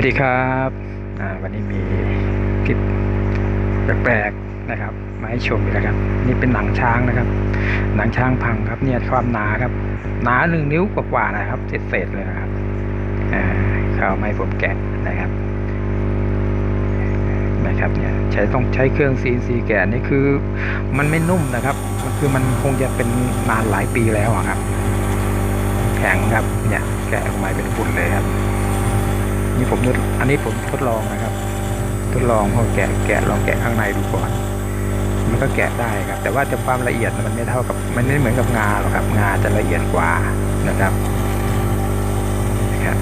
วัสดีครับวันนี้มีคลิปแปลกๆนะครับ มาให้ชมอีกแล้วครับ นี่เป็นหนังช้างนะครับ หนังช้างพังครับ เนี่ยความหนาครับ หนาหนึ่งนิ้วกว่าๆนะครับเศษๆเลยนะครับอ่าวไม่ผมแกะนะครับนะครับเนี่ยใช้ต้องใช้เครื่อง CNC แกะนี่คือ มันไม่นุ่มนะครับ มันคือมันคงจะเป็นนานหลายปีแล้วอะครับ แข็งครับเนี่ยแกะออกมาเป็นฝุ่นเลยครับ ผมอันนี้ผมทดลองนะครับ ทดลองพอแกะแกะลองแกะข้างในดูก่อน มันก็แกะได้ครับ แต่ว่าจะความละเอียดมันไม่เท่ากับมันไม่เหมือนกับงาหรอกครับ งาจะละเอียดกว่านะครับนะครับ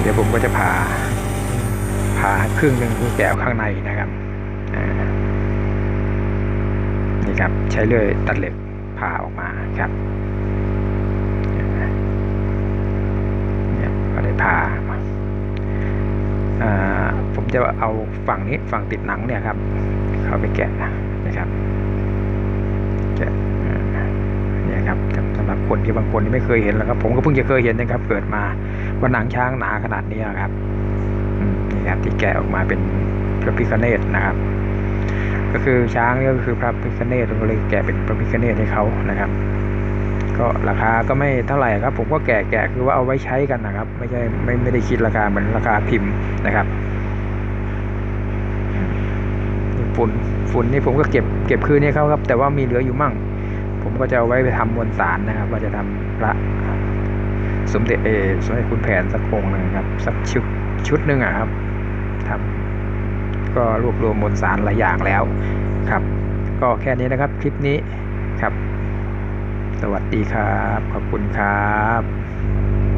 เดี๋ยวผมก็จะผ่าผ่าครึ่งหนึ่งคือแกะข้างในนะครับนี่ครับใช้เลื่อยตัดเหล็กผ่าออกมาครับ จะเอาฝั่งนี้ฝั่งติดหนังเนี่ยครับ เข้าไปแกะนะครับแกะเนี่ยครับสำหรับคนที่บางคนที่ไม่เคยเห็นแล้วครับ ผมก็เพิ่งจะเคยเห็นนะครับ เกิดมาว่าหนังช้างหนาขนาดนี้ครับนี่ครับที่แกะออกมาเป็นพระพิฆเนศนะครับ ก็คือช้างนี่ก็คือพระพิฆเนศเราก็เลยแกะเป็นพระพิฆเนศให้เขานะครับก็ราคาก็ไม่เท่าไหร่ครับ ผมก็แกะแกะคือว่าเอาไว้ใช้กันนะครับ ไม่ใช่ไม่ไม่ได้คิดราคาเหมือนราคาพิมพ์นะครับ ฝุ่นฝุ่นนี่ผมก็เก็บเก็บคืนให้เขาครับ แต่ว่ามีเหลืออยู่มั่ง ผมก็จะเอาไว้ไปทำมวลสารนะครับ ว่าจะทำพระสมเด็จเอสมเด็จคุณแผนสักองค์หนึ่งครับ สักชุดชุดหนึ่งอะครับทำก็รวบรวมมวลสารหลายอย่างแล้วครับ ก็แค่นี้นะครับคลิปนี้ครับ สวัสดีครับ ขอบคุณครับ